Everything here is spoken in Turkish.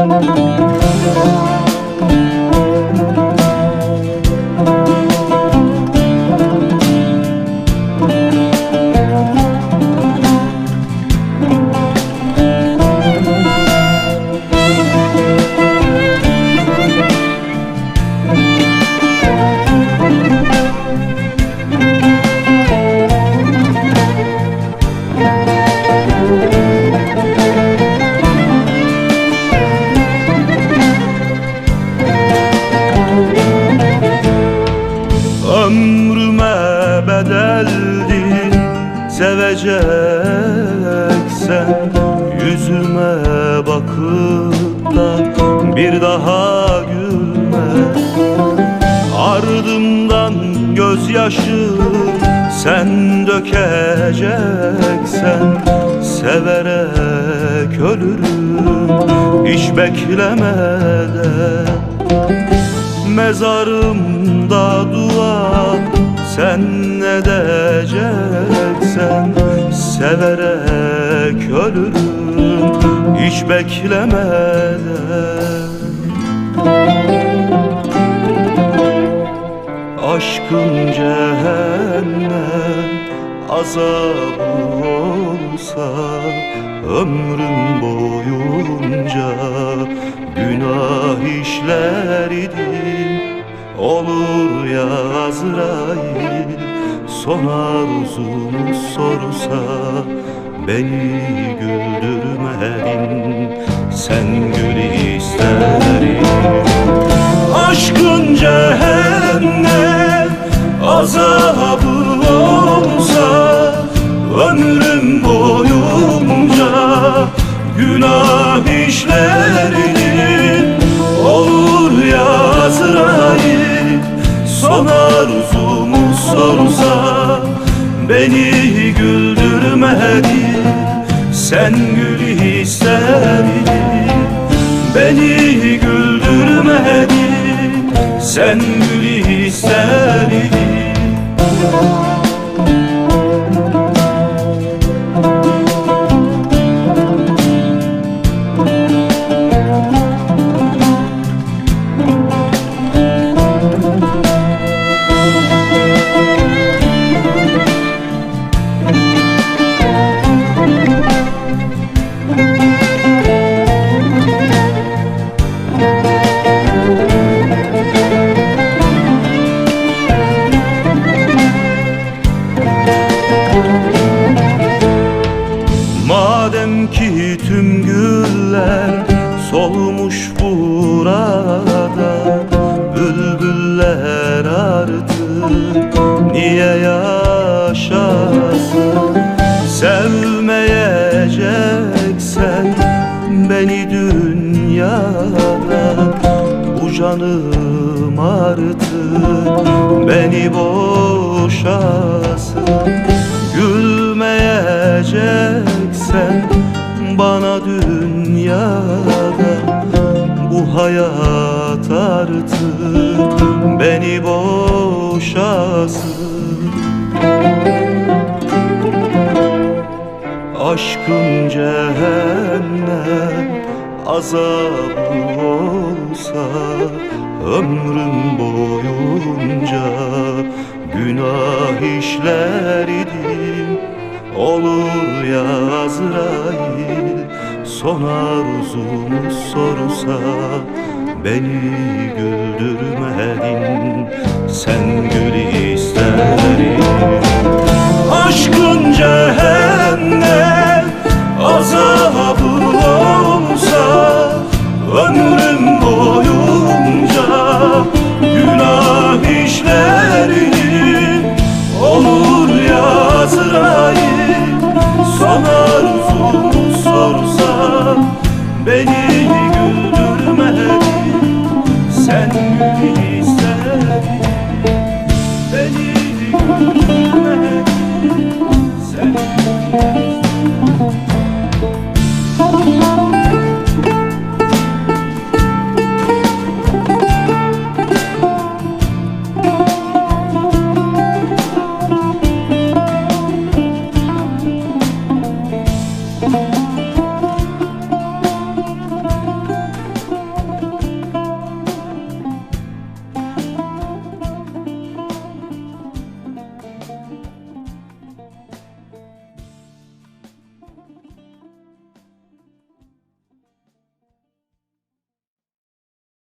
Ömrüme seveceksen Yüzüme bakıp da bir daha gülme. Ardımdan gözyaşı sen dökeceksen Severek ölürüm hiç beklemeden. Mezarımda dua sen ne diyeceksen Severek ölürüm hiç beklemeden. Aşkın cehennem azabı olsa Ömrüm boyunca günah işlerdim Olur ya Azrail son arzunu sorsa Beni güldürmedin. Sen gül isterim. Aşkın cehennem azabı olsa Ömrüm boyunca günah işlerinin Olur ya sorsa Beni güldürmedi. Sen gül isterdin Beni güldürmedi. Sen gül isterdin güller solmuş burada Bülbüller artık niye yaşasın? Sevmeyeceksen beni dünyada Bu canım artık beni boşasın. Gülmeyeceksen bana dünyada Bu hayat artık beni boşasın. Aşkın cehennem azabı olsa Ömrüm boyunca günah işlerdim Olur ya Azrail son arzumu sorsa Beni güldürmedin. Sen gül isterim